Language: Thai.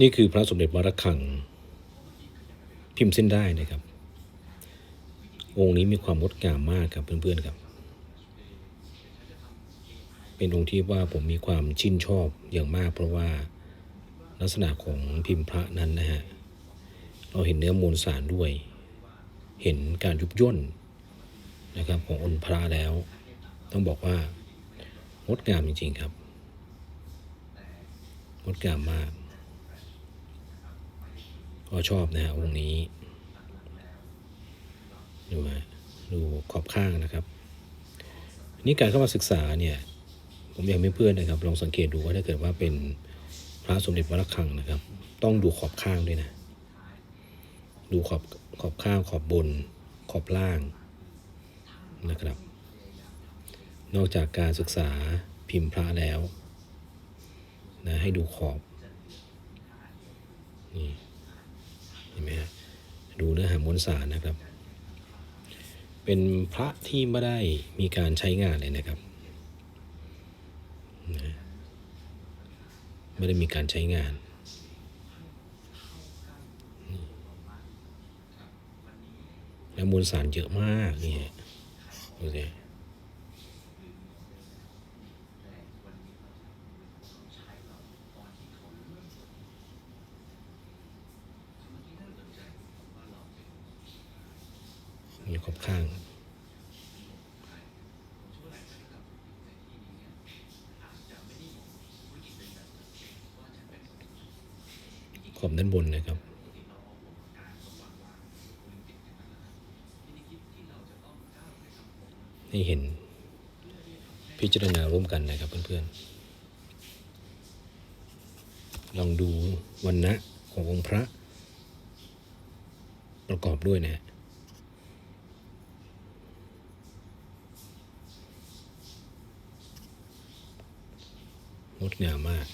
นี่คือพระสมเด็จวัดระฆัง พิมพ์เส้นได้นะครับ องค์นี้มีความงดงามมากครับเพื่อนๆครับ เป็นองค์ที่ว่าผมมีความชื่นชอบอย่างมาก เพราะว่าลักษณะของพิมพ์พระนั้นนะฮะเราเห็นเนื้อมวลสารด้วย เห็นการยุบย่นนะครับขององค์พระแล้ว ต้องบอกว่างดงามจริงๆครับงดงามมาก ก็ชอบนะฮะองค์นี้ ดูฮะดูขอบข้างนะครับ นี่การเข้ามาศึกษาเนี่ยผมอยากให้เพื่อนนะครับ ลองสังเกตดูว่าถ้าเกิดว่าเป็นพระสมเด็จวัดระฆังนะครับ ต้องดูขอบข้างด้วยนะ ดูขอบขอบข้างขอบบน ขอบล่างนะครับ นอกจากการศึกษาพิมพ์พระแล้วนะให้ดูขอบนี่เห็นไหมฮะ ดูเนื้อหามวลสารนะครับ เป็นพระที่ไม่ได้มีการใช้งานเลยนะครับนะไม่ได้มีการใช้งาน และมวลสารเยอะมากนี่ฮะดูสิ มีขอบข้างขอบด้านบนนะครับให้เห็นพิจารณาร่วมกันนะครับเพื่อนๆ ลองดูวันนะขององค์พระประกอบด้วยนะฮะ งดงามมาก